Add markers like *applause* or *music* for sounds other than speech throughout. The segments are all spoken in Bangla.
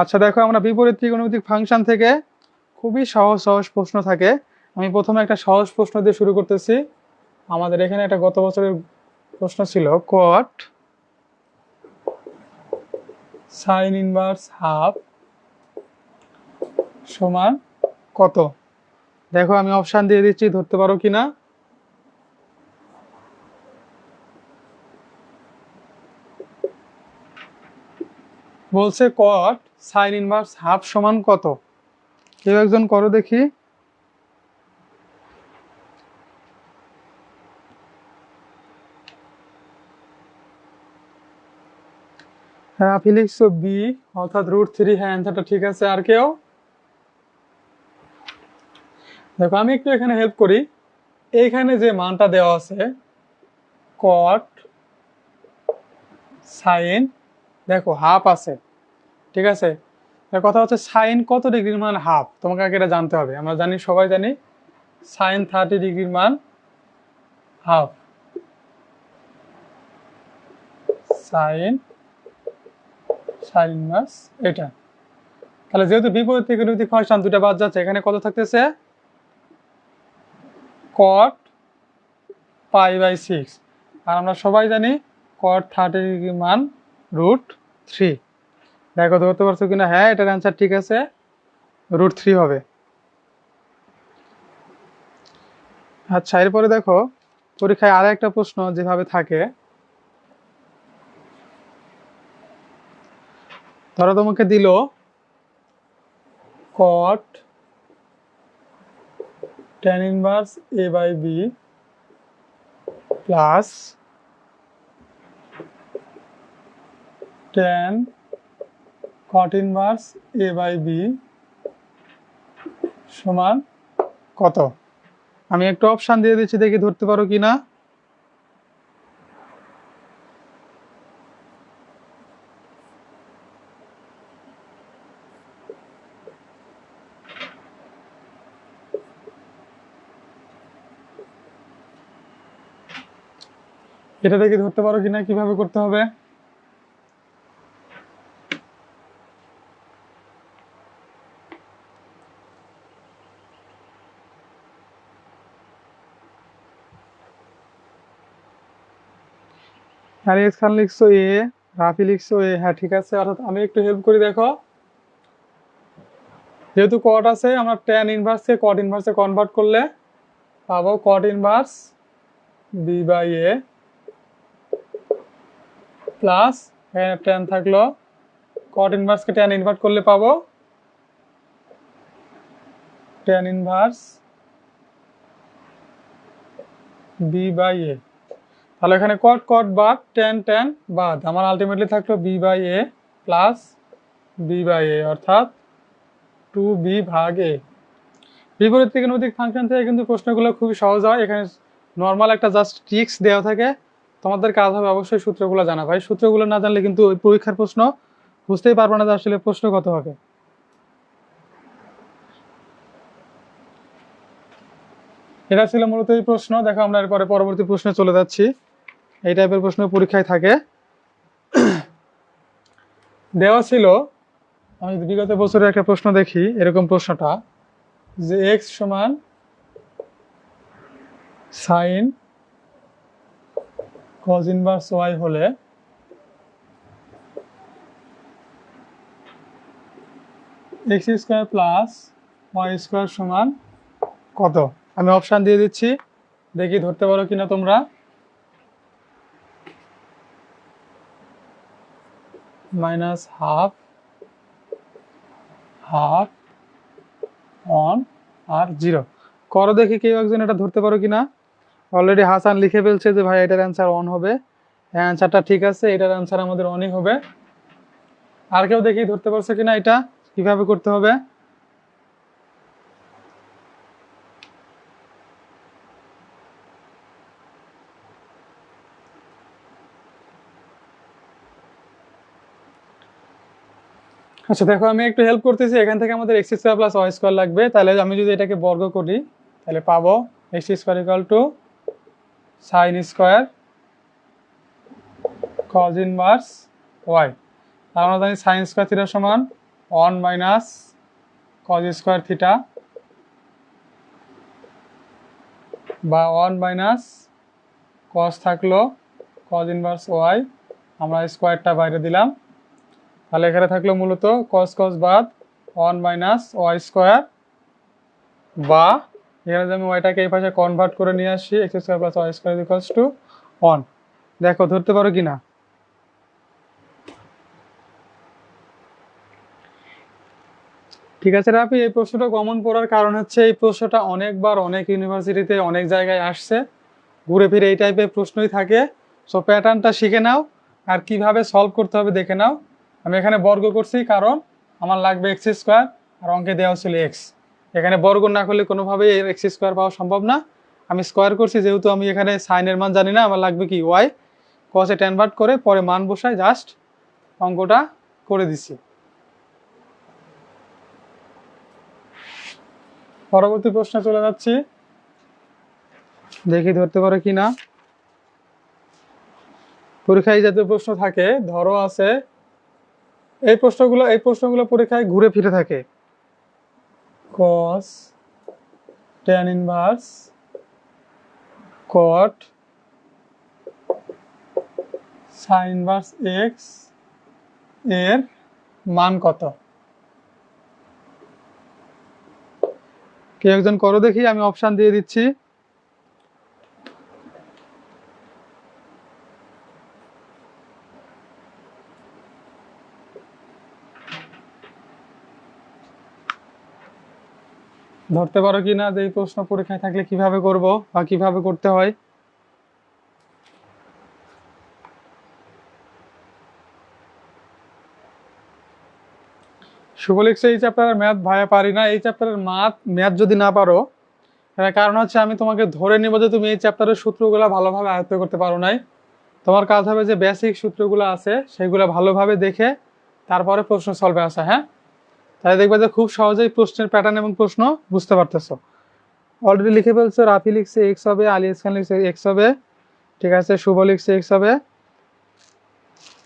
আচ্ছা দেখো, আমরা বিপরীত ত্রিকোণমিতিক ফাংশন থেকে খুবই সহজ সহজ প্রশ্ন থাকে। আমি প্রথমে একটা সহজ প্রশ্ন দিয়ে শুরু করতেছি। আমাদের এখানে একটা গত বছরের প্রশ্ন ছিল কট সাইন ইনভার্স হাফ সমান কত? দেখো, আমি অপশান দিয়ে দিচ্ছি, ধরতে পারো কি না বলছে কট, সাইন ইনভার্স, হাফ সমান কত? কেউ একজন করো দেখি। হ্যাঁ ফিলিক্স বি অর্থাৎ রুট থ্রি হ্যাঁ অ্যান্সারটা ঠিক আছে, আর কেউ? দেখো, আমি একটু এখানে হেল্প করি। এইখানে যে মানটা দেওয়া আছে কট সাইন দেখো হাফ আছে, ঠিক আছে? কথা হচ্ছে সাইন কত ডিগ্রির মান হাফ তোমাকে আগে এটা জানতে হবে। আমরা জানি, সবাই জানি সাইন থার্টি ডিগ্রির মান হাফ সাইন সাইন ইনভার্স এটা। তাহলে যেহেতু বিপরীত ত্রিকোণমিতিক ফাংশন দুটা বাদ যাচ্ছে, এখানে কত থাকতেছে? কট পাই বাই সিক্স আর আমরা সবাই জানি কট থার্টি ডিগ্রি মান রুট থ্রি দেখো ধরতে পারছ কিনা? হ্যাঁ এটার অ্যান্সার ঠিক আছে। রুট থ্রি হবে। আচ্ছা এরপরে দেখো, পরীক্ষায় আর একটা প্রশ্ন যেভাবে থাকে। ধরো, তোমাকে দিল cot tan inverse a by b plus tan cot inverse a by b সমান কত? আমি একটু অপশান দিয়ে দিচ্ছি, দেখি ধরতে পারো কি না এটা দেখি ধরতে পারো কিনা, কীভাবে করতে হবে? হারিয়েস খান লিখছো এ, রাফি লিখছো এ হ্যাঁ ঠিক আছে, অর্থাৎ আমি একটু হেল্প করি, দেখো। যেহেতু কট আছে, আমরা ট্যান ইনভার্সকে কট ইনভার্সে কনভার্ট করলে পাবো cot inverse b by a plus tan থাকল। কট ইনভার্সকে ট্যান ইনভার্ট করলে পাবো tan inverse b by a তাহলে এখানে কট কট বাদ টেন টেন বাদ। আমার আলটিমেটলি থাকল b by a plus b by a অর্থাৎ টু বি ভাগ এ বিপরীত ত্রিকোণমিতিক ফাংশন থেকে কিন্তু প্রশ্নগুলো খুবই সহজ হয়। এখানে নর্মাল একটা জাস্ট ট্রিক্স দেওয়া থাকে। তোমাদের কাজ হবে অবশ্যই সূত্রগুলো জানা। ভাই, সূত্রগুলো না জানলে কিন্তু ওই পরীক্ষার প্রশ্ন বুঝতেই পারব না যে আসলে প্রশ্ন কত হবে। এটা ছিল মূলত এই প্রশ্ন। দেখো আমরা এরপরে পরবর্তী প্রশ্নে চলে যাচ্ছি। এই টাইপের প্রশ্ন পরীক্ষায় থাকে। দেওয়া ছিল, আমি বিগত বছরের একটা প্রশ্ন দেখি, এরকম প্রশ্নটা, যে এক্স সমান সাইন কজ ইনভার্স ওয়াই হলে x square plus y square সমান কত? আমি অপশান দিয়ে দিচ্ছি, দেখি ধরতে পারো কিনা তোমরা। মাইনাস হাফ হাফ অন আর জিরো করো দেখি কেউ একজন এটা ধরতে পারো কিনা? অলরেডি হাসান লিখে ফেলছে যে, ভাই, এটার অ্যান্সার অন হবে। অ্যান্সারটা ঠিক আছে, এটার অ্যান্সার আমাদের অনই হবে। আর কেউ দেখি ধরতে পারছে কিনা এটা? কীভাবে করতে হবে? আচ্ছা দেখো, আমি একটু হেল্প করতেছি। এখান থেকে আমাদের x square plus y square লাগবে। তাহলে আমি যদি এটাকে বর্গ করি, তাহলে পাবো x square equal to sine square cos inverse y আর আমরা জানি সাইন স্কোয়ার থিটা সমান one minus cos square theta বা ওয়ান মাইনাস কস থাকল কজ ইনভার্স ওয়াই আমরা স্কোয়ারটা বাইরে দিলাম। তাহলে এখানে থাকল মূলত কস কস বাদ ওয়ান মাইনাস ওয়াই স্কোয়ার বা এখানে আমি ওয়াইটাকে এই পাশে কনভার্ট করে নিয়ে আসি x square plus y square equals to one দেখো, ধরতে পারো কি না ঠিক আছে রাপি এই প্রশ্নটা কমন পড়ার কারণ হচ্ছে এই প্রশ্নটা অনেকবার অনেক ইউনিভার্সিটিতে অনেক জায়গায় আসছে। ঘুরে ফিরে এই টাইপের প্রশ্নই থাকে। সো প্যাটার্নটা শিখে নাও আর কীভাবে সলভ করতে হবে দেখে নাও। আমি এখানে বর্গ করছি কারণ আমার লাগবে এক্স স্কোয়ার আর অঙ্কে দেওয়া ছিল এক্স এখানে বর্গ না করলে কোনোভাবেই এর এক্স স্কোয়ার পাওয়া সম্ভব না। আমি স্কোয়ার করছি যেহেতু আমি এখানে সাইনের মান জানি না, আমার লাগবে কি ওয়াই কসে ট্যানভার্ট করে পরে মান বসায় জাস্ট অঙ্কটা করে দিছি। পরবর্তী প্রশ্নে চলে যাচ্ছি। দেখি ধরতে পারে কি না পরীক্ষায় যাতে প্রশ্ন থাকে, ধরো আছে এই প্রশ্নগুলো এই প্রশ্নগুলো পরীক্ষায় ঘুরে ফিরে থাকে। cos tan inverse cot sin inverse x এর মান কত? কে একজন করো দেখি, আমি অপশান দিয়ে দিচ্ছি। ধরতে পারো কি না যে এই প্রশ্ন পরীক্ষায় থাকলে কীভাবে করব বা কীভাবে করতে হয়? শুভ লিখছে এই চ্যাপ্টারের ম্যাথ ভাইয়া পারি না। এই চ্যাপ্টারের ম্যাথ ম্যাথ যদি না পারো কারণ হচ্ছে আমি তোমাকে ধরে নিব যে তুমি এই চ্যাপ্টারের সূত্রগুলো ভালোভাবে আয়ত্ত করতে পারো নাই। তোমার কাজ হবে যে বেসিক সূত্রগুলো আছে, সেগুলো ভালোভাবে দেখে তারপরে প্রশ্ন সলভে আসা হ্যাঁ? তাহলে দেখবে যে খুব সহজেই প্রশ্নের প্যাটার্ন এবং প্রশ্ন বুঝতে পারতেছো। অলরেডি লিখে ফেলছো, রাফি লিখছে এক্স হবে, আলী ইসখান লিখছে এক্স হবে, ঠিক আছে, শুভ লিখছে এক্স হবে।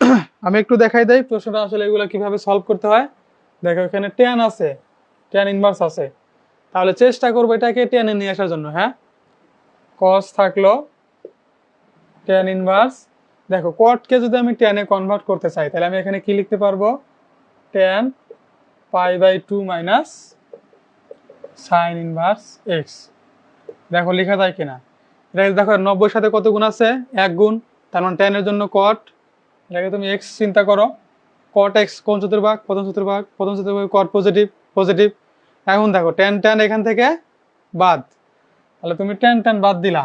*clears throat* আমি একটু দেখাই দেই, প্রশ্নটা আসলে এগুলো কীভাবে সলভ করতে হয়। দেখো, এখানে টেন আছে টেন ইনভার্স আছে। তাহলে চেষ্টা করব এটাকে টেনে নিয়ে আসার জন্য হ্যাঁ? কস থাকল টেন ইনভার্স দেখো কটকে যদি আমি টেনে কনভার্ট করতে চাই, তাহলে আমি এখানে কি লিখতে পারব? Tan pi by two minus sine inverse x. দেখো লেখা যায় কিনা? এটা দেখো নব্বই সাথে কত গুণ আছে? এক গুণ। তার মানে টেনের জন্য কট এটাকে তুমি এক্স চিন্তা করো। কট এক্স কোন চতুর্ভাগ প্রথম চতুর্ভাগ প্রথম চতুর্ভাগ কট পজিটিভ পজিটিভ এখন দেখো টেন টেন এখান থেকে বাদ। তাহলে তুমি টেন টেন বাদ দিলা।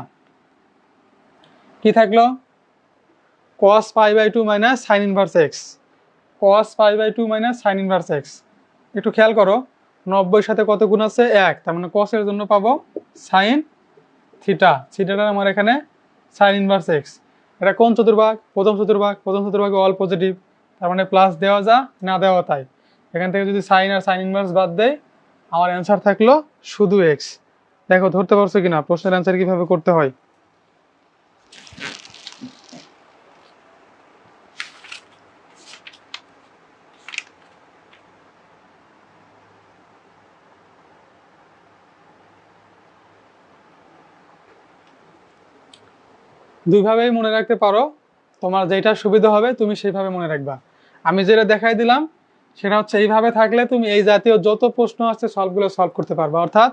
কি থাকল? Cos pi by two minus sine inverse x. Cos pi by two minus sine inverse x. একটু খেয়াল করো। নব্বই সাথে কত গুণ আছে? এক। তার মানে কসের জন্য পাবো সাইন থিটা থিটাটা আমার এখানে সাইন ইনভার্স এক্স এটা কোন চতুর্ভাগ? প্রথম চতুর্ভাগ। প্রথম চতুর্ভাগে অল পজিটিভ তার মানে প্লাস দেওয়া যা, না দেওয়া তাই। এখান থেকে যদি সাইন আর সাইন ইনভার্স বাদ দেয় আমার অ্যান্সার থাকল শুধু এক্স দেখো, ধরতে পারছ কিনা? প্রশ্নের অ্যান্সার কীভাবে করতে হয়? দুইভাবেই মনে রাখতে পারো। তোমার যেটা সুবিধা হবে, তুমি সেইভাবে মনে রাখবা। আমি যেটা দেখাই দিলাম, সেটা হচ্ছে এইভাবে থাকলে তুমি এই জাতীয় যত প্রশ্ন আছে সলভগুলো সলভ করতে পারবে। অর্থাৎ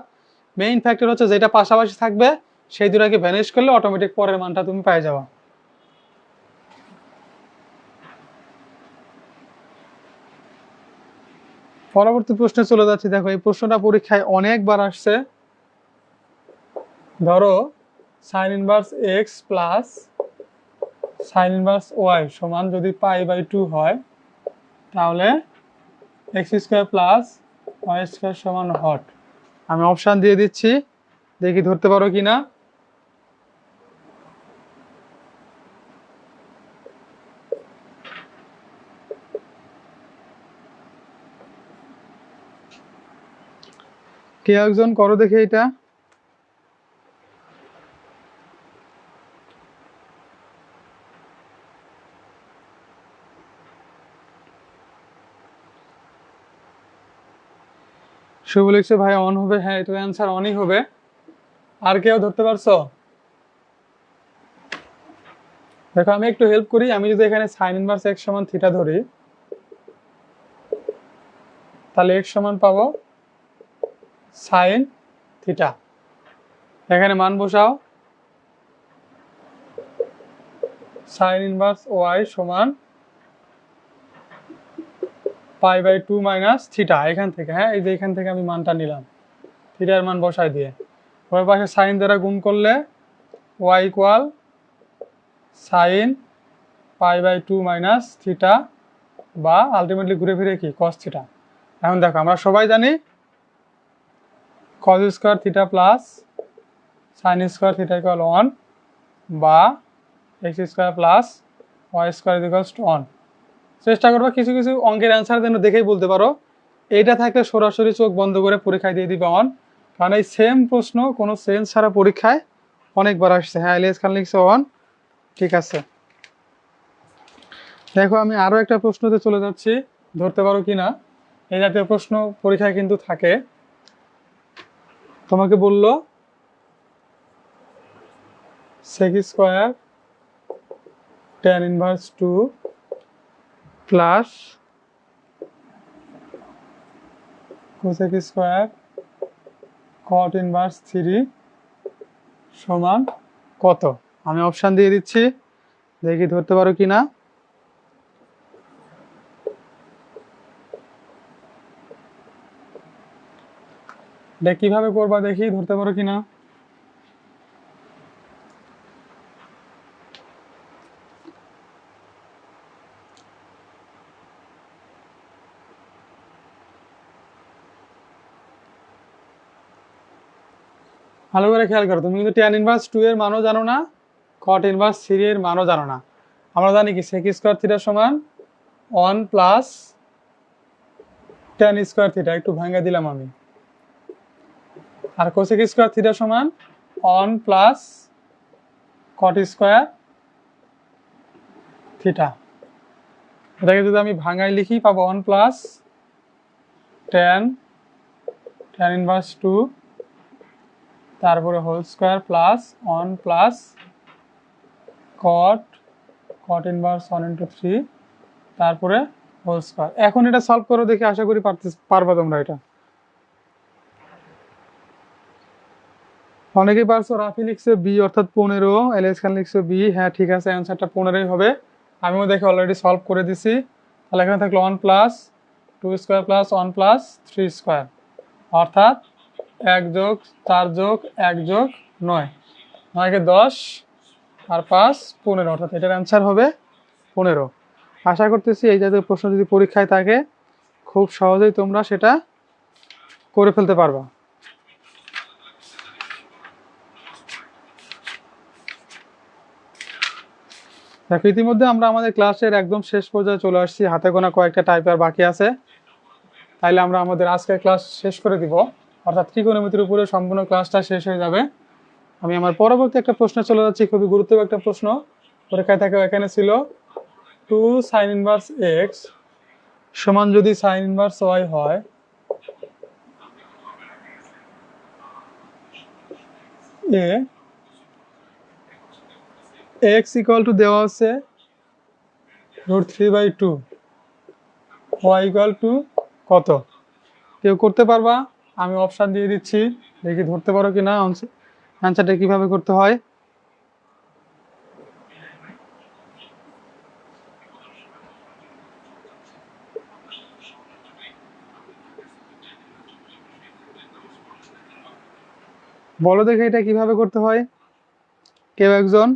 মেইন ফ্যাক্টর হচ্ছে যেটা পাশাপাশি থাকবে, সেই দুটাকে ভ্যানিশ করলে অটোমেটিক পরের মানটা তুমি পেয়ে যাবা। পরবর্তী প্রশ্নে চলে যাচ্ছি। দেখো, এই প্রশ্নটা পরীক্ষায় অনেকবার আসছে। ধরো sine inverse x plus sine inverse y সমান যদি পাই বাই টু হয়, তাহলে x square plus y square সমান হট। আমি অপশান দিয়ে দিচ্ছি, দেখি ধরতে পারো কি না কে একজন করো দেখে এটা। শুভ লিখছে, ভাই অন হবে। হ্যাঁ এটার অ্যান্সার অনই হবে। আর কেউ ধরতে পারছ? দেখো, আমি একটু হেল্প করি। আমি যদি এখানে সাইন ইনভার্স এক্স সমান থিটা ধরি, তাহলে এক্স সমান পাবো সাইন থিটা এখানে মান বসাও। সাইন ইনভার্স ওয়াই সমান pi by two minus theta, এখান থেকে হ্যাঁ? এই যে এখান থেকে আমি মানটা নিলাম। থিটার মান বসাই দিয়ে। ওই পাশে সাইন দ্বারা গুণ করলে y equal sine pi by two minus theta বা আলটিমেটলি ঘুরে ফিরে কি? Cos theta. এখন দেখো, আমরা সবাই জানি cos square theta plus sine square theta equal one বা x square plus y square equals to one. চেষ্টা করব কিছু কিছু অঙ্কের অ্যান্সার যেন দেখেই বলতে পারো। এইটা থাকলে সরাসরি চোখ বন্ধ করে পরীক্ষায় দিয়ে দিবে অন। কারণ এই সেম প্রশ্ন কোনো সেন্স ছাড়া পরীক্ষায় অনেকবার আসছে। হ্যাঁ এলিয়াস খান লিখছে অন। ঠিক আছে। দেখো, আমি আরও একটা প্রশ্নতে চলে যাচ্ছি। ধরতে পারো কি না এই জাতীয় প্রশ্ন পরীক্ষায় কিন্তু থাকে। তোমাকে বলল sec square tan inverse two plus cosec square cot inverse three সমান কত? আমি অপশান দিয়ে দিচ্ছি। দেখি ধরতে পারো কি না কীভাবে করবা দেখি ধরতে পারো কি ভালো করে খেয়াল করো, তুমি কিন্তু ট্যান ইনভার্স টু এর মানও জানো না কট ইনভার্স থ্রি এর মানও জানো না। আমরা জানি কি সেক স্কোয়ার থিটা সমান one plus tan square theta একটু ভাঙা দিলাম আমি। আর কোসেক স্কোয়ার থিটা সমান one plus cot square theta এটাকে যদি আমি ভাঙায় লিখি, পাবো one plus tan tan inverse two তারপরে whole square plus one plus cot cot inverse one into three তারপরে হোল স্কোয়ার এখন এটা সলভ করো দেখে, আশা করি পারবা তোমরা এটা। অনেকেই পারছ, রাফি লিখছে বি অর্থাৎ পনেরো, এলএস খান লিখছে বি হ্যাঁ ঠিক আছে অ্যান্সারটা পনেরোই হবে। আমিও দেখে অলরেডি সলভ করে দিছি। তাহলে এখানে থাকল one plus two square plus one plus three square অর্থাৎ এক যোগ, চার যোগ, এক যোগ, নয়। নয়কে দশ আর পাঁচ, পনেরো। অর্থাৎ এটার অ্যান্সার হবে পনেরো। আশা করতেছি এই জাতীয় প্রশ্ন যদি পরীক্ষায় থাকে, খুব সহজেই তোমরা সেটা করে ফেলতে পারবা। দেখো, ইতিমধ্যে আমরা আমাদের ক্লাসের একদম শেষ পর্যায়ে চলে আসছি। হাতে গোনা কয়েকটা টাইপের বাকি আছে। তাইলে আমরা আমাদের আজকের ক্লাস শেষ করে দিব। অর্থাৎ ত্রিকোণমিতির উপরে সম্পূর্ণ ক্লাসটা শেষ হয়ে যাবে। আমি আমার পরবর্তী একটা প্রশ্ন চলে যাচ্ছি, খুবই গুরুত্বপূর্ণ একটা প্রশ্ন। পরীক্ষায় থাকে এখানে ছিল টু সাইন ইনভার্স এক্স সমান যদি সাইন ইনভার্স ওয়াই হয়, এ এক্স ইকুয়াল টু দেওয়া হচ্ছে root three by two y equal to কত? কেউ করতে পারবা? আমি অপশান দিয়ে দিচ্ছি। দেখি ধরতে পারো কি না অ্যান্সারটা কীভাবে করতে হয়? বলো দেখে এটা কীভাবে করতে হয়। কেউ একজন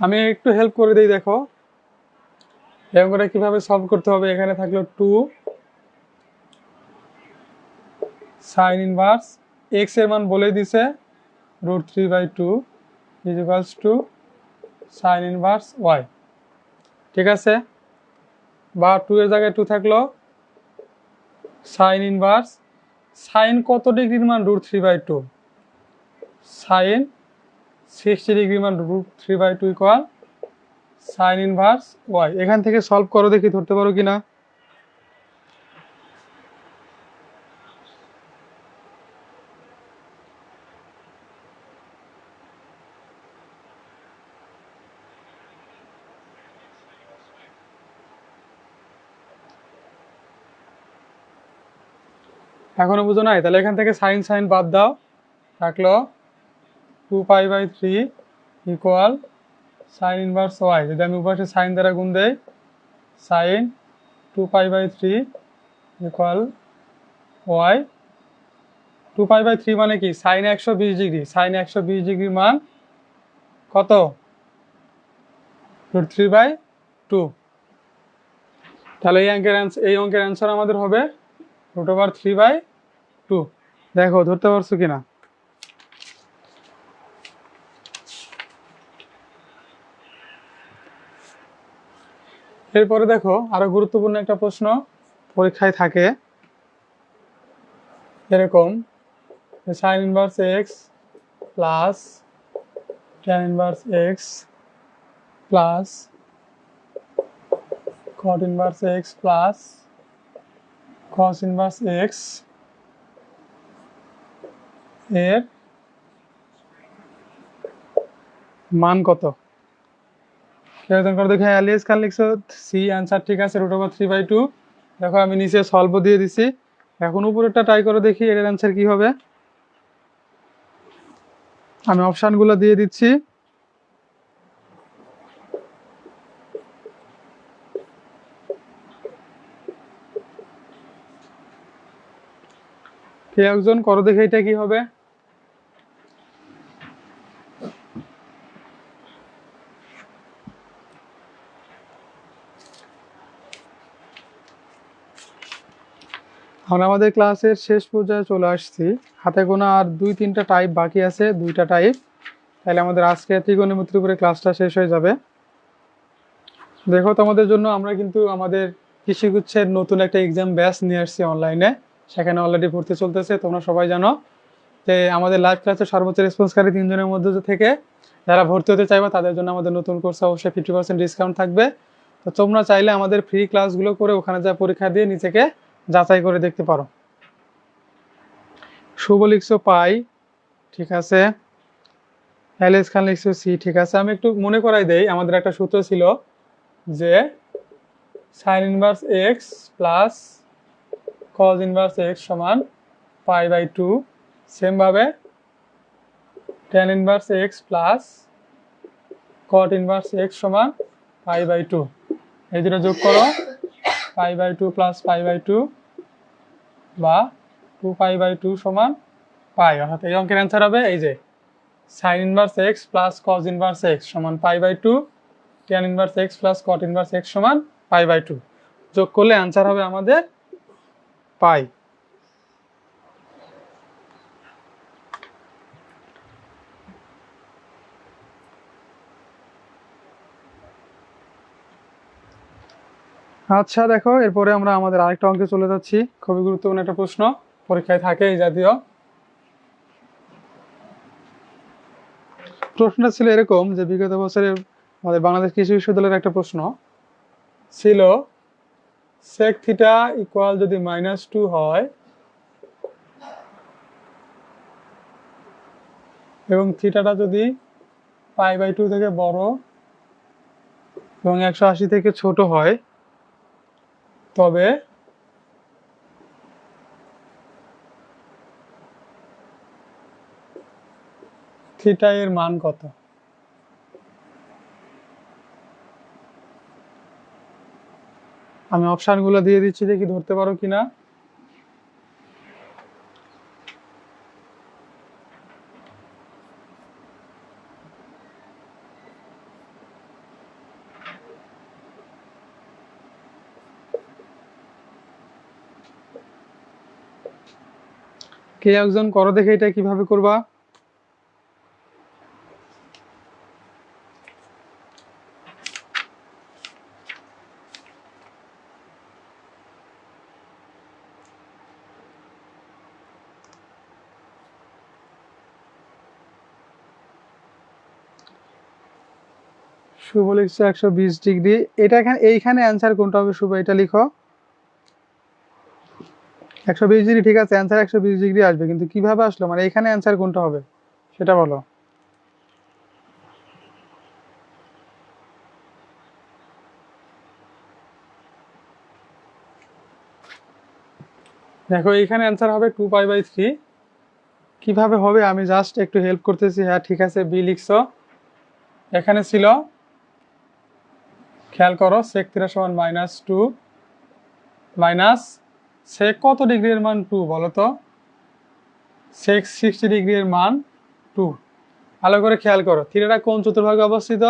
আমি একটু হেল্প করে দিই, দেখো। এরকম করে কীভাবে সলভ করতে হবে? এখানে থাকল টু সাইন ইনভার্স এক্সের মান বলে দিছে root three by two equals to sine inverse y ঠিক আছে? বা টু এর জায়গায় টু থাকল সাইন ইনভার্স সাইন কত ডিগ্রির মান? Root three by two sine sixty degree মান root three by two equal sine inverse y এখান থেকে সলভ করো দেখি ধরতে পারো কি না এখনও বুঝো নাই? তাহলে এখান থেকে সাইন সাইন বাদ দাও। থাকল two pi by three equal sine inverse y যদি আমি উপাসে সাইন দ্বারা গুণ দেই sine two pi by three equal y two pi by three মানে কি? সাইন একশো বিশ ডিগ্রি। সাইন একশো বিশ ডিগ্রি মান কত? রুট থ্রি বাই টু তাহলে এই অঙ্কের এই অঙ্কের অ্যান্সার আমাদের হবে root over three by two দেখো, ধরতে পারছ কিনা? এরপরে দেখো আরও গুরুত্বপূর্ণ একটা প্রশ্ন পরীক্ষায় থাকে। এরকম sine inverse x plus tan inverse x plus cot inverse x plus cos inverse এক্সের মান কত? কেরকম করে দেখে অ্যালিয়াস খান লিখছো সি অ্যান্সার ঠিক আছে root over three by two দেখো, আমি নিচে সলভ দিয়ে দিছি। এখন উপরেরটা ট্রাই করে দেখি এর অ্যান্সার কি হবে। আমি অপশানগুলো দিয়ে দিচ্ছি। কে একজন করো দেখে এটা কি হবে। আমরা আমাদের ক্লাসের শেষ পর্যায়ে চলে আসছি। হাতে গোনা আর দুই, তিনটা টাইপ বাকি আছে, দুইটা টাইপ তাহলে আমাদের আজকে ত্রিকোণমিতির উপরে ক্লাসটা শেষ হয়ে যাবে। দেখো, তোমাদের জন্য আমরা কিন্তু আমাদের কৃষিগুচ্ছের নতুন একটা এক্সাম ব্যাচ নিয়ে আসছি অনলাইনে সেখানে অলরেডি ভর্তি চলতেছে, তোমরা সবাই জানো যে আমাদের লাইভ ক্লাসে সর্বোচ্চ রেসপন্সকারী তিনজনের মধ্যে থেকে যারা ভর্তি হতে চাইবে, তাদের জন্য আমাদের নতুন কোর্সে অবশ্যই ফিফটি পার্সেন্ট ডিসকাউন্ট থাকবে। তো তোমরা চাইলে আমাদের ফ্রি ক্লাসগুলো করে ওখানে যা পরীক্ষা দিয়ে নিজেকে যাচাই করে দেখতে পারো। শুভ লিখছো পাই, ঠিক আছে। এল এস খান লিখছো সি, ঠিক আছে। আমি একটু মনে করাই দেই, আমাদের একটা সূত্র ছিল যে sine inverse x plus cos inverse x সমান পাই বাই টু সেমভাবে tan inverse x plus cot inverse x সমান পাই বাই টু। এই দুটো যোগ করো। Pi by two plus pi by two বা টু পাই বাই টু সমান পাই অর্থাৎ এই অঙ্কের অ্যান্সার হবে এই যে sine inverse x plus cos inverse x সমান pi by two tan inverse x plus cot inverse x সমান পাই বাই টু যোগ করলে অ্যান্সার হবে আমাদের পাই আচ্ছা দেখো, এরপরে আমরা আমাদের আরেকটা অঙ্কে চলে যাচ্ছি। খুবই গুরুত্বপূর্ণ একটা প্রশ্ন। পরীক্ষায় থাকে এই জাতীয়। প্রশ্নটা ছিল এরকম যে, বিগত বছরে আমাদের বাংলাদেশ কৃষি বিশ্ববিদ্যালয়ের একটা প্রশ্ন ছিল সেক থিটা ইকুয়াল যদি মাইনাস টু হয়, এবং থিটাটা যদি পাই বাই টু থেকে বড়, এবং একশো আশি থেকে ছোট হয় তবে থিটা এর মান কত? আমি অপশানগুলো দিয়ে দিচ্ছি দেখি ধরতে পারো কিনা। কে একজন করো দেখে এটা কীভাবে করবা? শুভ লিখছে একশো বিশ ডিগ্রি। এটা এখানে এইখানে অ্যান্সার কোনটা হবে শুভ? এটা লিখো। একশো বিশ ডিগ্রি ঠিক আছে অ্যান্সার একশো বিশ ডিগ্রি আসবে, কিন্তু কীভাবে আসলো? মানে এখানে অ্যান্সার কোনটা হবে? সেটা বলো। দেখো, এখানে অ্যান্সার হবে টু পাই বাই থ্রি কীভাবে হবে? আমি জাস্ট একটু হেল্প করতেছি। হ্যাঁ ঠিক আছে বি লিখছো। এখানে ছিল, খেয়াল করো সেক থিটা সমান মাইনাস টু মাইনাস সেক কত ডিগ্রির মান টু বলো তো? সেক সিক্সটি ডিগ্রির মান টু। ভালো করে খেয়াল করো, থিটাটা কোন চতুর্ভাগে অবস্থিত?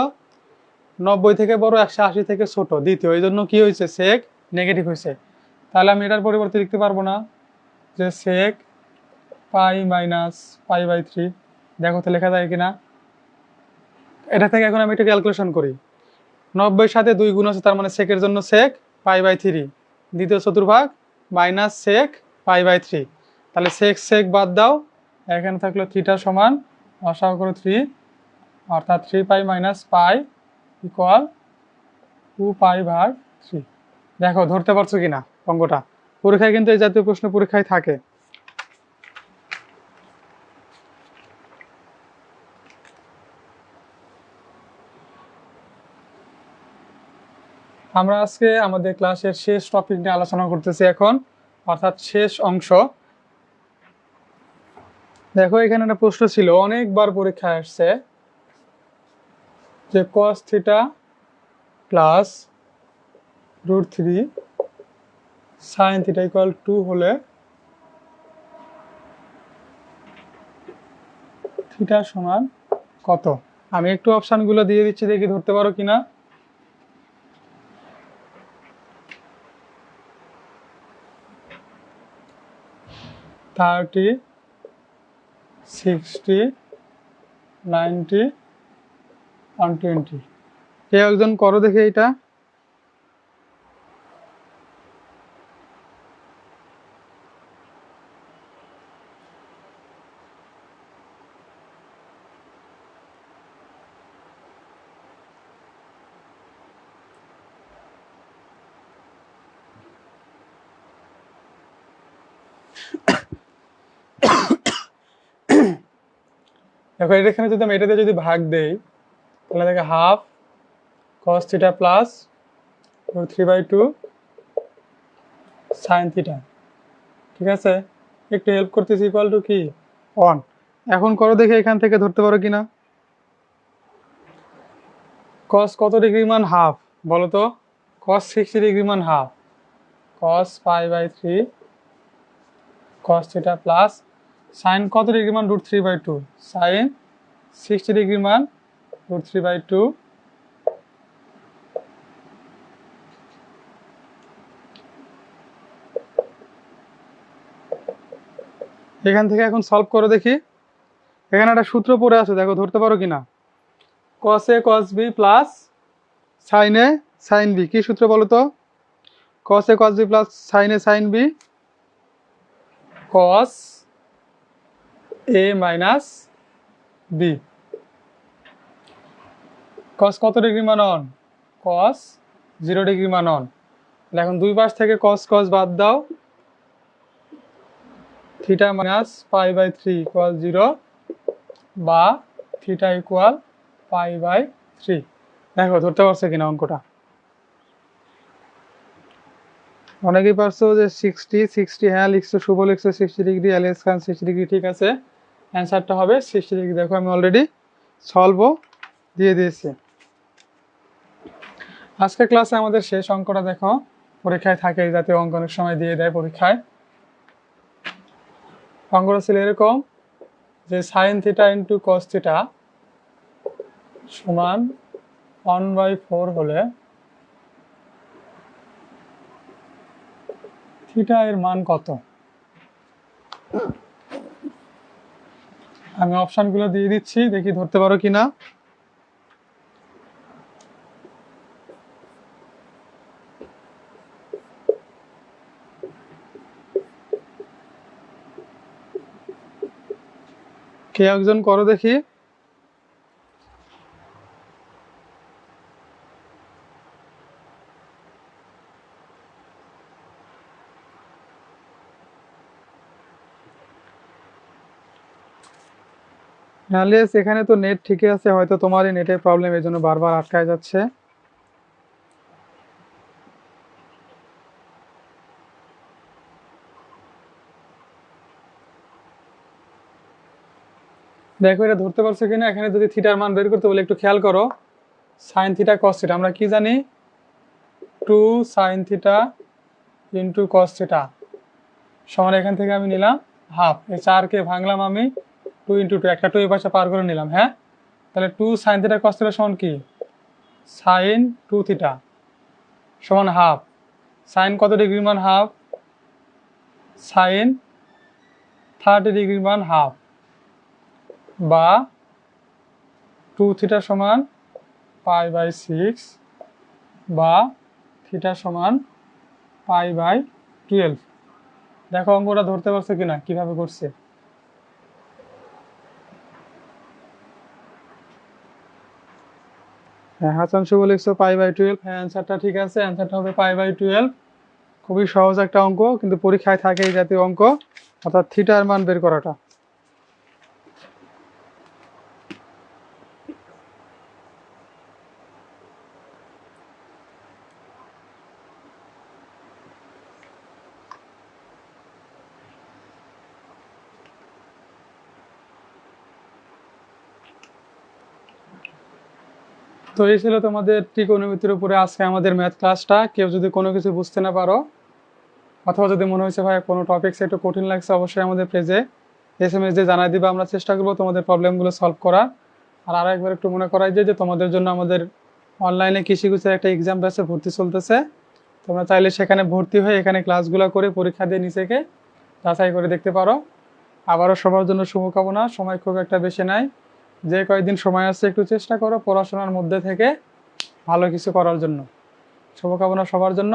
নব্বই থেকে বড় একশো আশি থেকে ছোট, দ্বিতীয়। এই জন্য কী হয়েছে? সেক নেগেটিভ হয়েছে। তাহলে আমি এটার পরিবর্তে লিখতে পারব না যে sec pi minus pi by three দেখো তো লেখা যায় কিনা। এটা থেকে এখন আমি একটা ক্যালকুলেশন করি। নব্বই সাথে দুই গুণ আছে তার মানে সেকের জন্য সেক পাই বাই থ্রি দ্বিতীয় চতুর্ভাগ minus sec pi by three তাহলে সেক সেক বাদ দাও। এখানে থাকল থ্রিটা সমান অসাহ করো থ্রি অর্থাৎ three pi minus pi equal two pi ভাগ থ্রি দেখো, ধরতে পারছ কি না অঙ্গটা পরীক্ষায় কিন্তু এই জাতীয় প্রশ্ন পরীক্ষায় থাকে। আমরা আজকে আমাদের ক্লাসের শেষ টপিক নিয়ে আলোচনা করতেছি এখন, অর্থাৎ শেষ অংশ। দেখো, এখানে একটা প্রশ্ন ছিল, অনেকবার পরীক্ষায় আসছে যে cos theta plus root three sine theta equal two হলে থিটা সমান কত? আমি একটু অপশানগুলো দিয়ে দিচ্ছি, দেখি ধরতে পারো কিনা। Thirty sixty ninety one twenty. কে একজন করো দেখে এটা দেখো এখানে যদি আমি এটাতে যদি ভাগ দেই, তাহলে দেখে half cos theta plus three by two sine theta ঠিক আছে? একটু হেল্প করতেছি ইকুয়াল টু কি? অন এখন করো দেখে এখান থেকে ধরতে পারো কিনা। কস কত ডিগ্রি মান হাফ বলো তো। কস সিক্সটি ডিগ্রি মান half cos five by three cos theta plus sine কত ডিগ্রি মান root three by two? Sine sixty degree মান রুট থ্রি বাই টু। এখান থেকে এখন সলভ করে দেখি। এখানে একটা সূত্র পড়ে আছে, দেখো, ধরতে পারো কিনা? Cos A cos B plus sine A sine B কী সূত্র বলো তো? Cos A cos B plus sine A sine B cos A minus B cos কত ডিগ্রি মান অন কস জিরো ডিগ্রি মান অন এখন দুই পাশ থেকে কস কস বাদ দাও। Theta minus pi by three equal zero বা theta equal pi by three দেখো, ধরতে পারছে কিনা অঙ্কটা? অনেকেই পারছ যে সিক্সটি সিক্সটি হ্যাঁ লিখছো, শুভ লিখছো সিক্সটি ডিগ্রি এলএস খান সিক্সটি ডিগ্রি ঠিক আছে। অ্যান্সারটা হবে সিক্সটি ডিগ্রি দেখো আমি অলরেডি সলভও দিয়ে দিয়েছি। আজকের ক্লাসে আমাদের শেষ অঙ্কটা দেখো, পরীক্ষায় থাকে জাতীয় অঙ্ক, অনেক সময় দিয়ে দেয় পরীক্ষায়। অঙ্কটা ছিল এরকম, যে sine theta into cos theta সমান ওয়ান বাই ফোর হলে থিটা এর মান কত? আমি অপশানগুলো দিয়ে দিচ্ছি দেখি ধরতে পারো কিনা। কে একজন করো দেখি। নালিয়াস এখানে তো নেট ঠিকই আছে, হয়তো তোমারই নেটের প্রবলেম এই জন্য বারবার আটকায় যাচ্ছে। দেখো, এটা ধরতে পারছ কিনা? এখানে যদি থিটার মান বের করতে বলে, একটু খেয়াল করো। সাইন থিটা কস থিটা আমরা কি জানি? Two sine theta into cos theta সমান এখান থেকে আমি নিলাম হাফ এই চারকে ভাঙলাম আমি টু ইন্টু টু একটা টু এই পাশে পার করে নিলাম হ্যাঁ? তাহলে two sine theta cos theta সমান কি? সাইন টু থিটা সমান হাফ সাইন কত ডিগ্রি মান হাফ সাইন থার্টি ডিগ্রি মান হাফ বা টু থিটা সমান পাই বাই সিক্স বা থিটা সমান পাই বাই টুয়েলভ দেখো অঙ্কটা ধরতে পারছ কিনা, কীভাবে করছে? হ্যাঁ হাসান শুভ লিখছো পাই বাই টুয়েলভ। হ্যাঁ অ্যান্সারটা ঠিক আছে অ্যান্সারটা হবে পাই বাই টুয়েলভ। খুবই সহজ একটা অঙ্ক, কিন্তু পরীক্ষায় থাকে এই জাতীয় অঙ্ক। অর্থাৎ থিটার মান বের করাটা। তো এই ছিল তোমাদের ঠিক ত্রিকোণমিতির উপরে আজকে আমাদের ম্যাথ ক্লাসটা কেউ যদি কোনো কিছু বুঝতে না পারো, অথবা যদি মনে হয়েছে ভাই কোনো টপিক্স একটু কঠিন লাগছে, অবশ্যই আমাদের পেজে এস এম এস দিয়ে জানাই দিবে, আমরা চেষ্টা করব তোমাদের প্রবলেমগুলো সলভ করার। আর আরও একবার একটু মনে করাই যে তোমাদের জন্য আমাদের অনলাইনে কৃষি গুছের একটা এক্সাম ব্যাচে ভর্তি চলতেছে। তোমরা চাইলে সেখানে ভর্তি হয়ে এখানে ক্লাসগুলো করে পরীক্ষা দিয়ে নিজেকে যাচাই করে দেখতে পারো। আবারও সবার জন্য শুভকামনা। সময় খুব একটা বেশি নাই। যে কয়েকদিন সময় আছে একটু চেষ্টা করো পড়াশোনার মধ্যে থেকে ভালো কিছু করার জন্য। শুভকামনা সবার জন্য।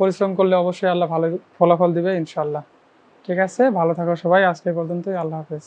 পরিশ্রম করলে অবশ্যই আল্লাহ ভালো ফলাফল দিবে ইনশাল্লাহ ঠিক আছে, ভালো থাকো সবাই। আজকে পর্যন্তই। আল্লাহ হাফেজ।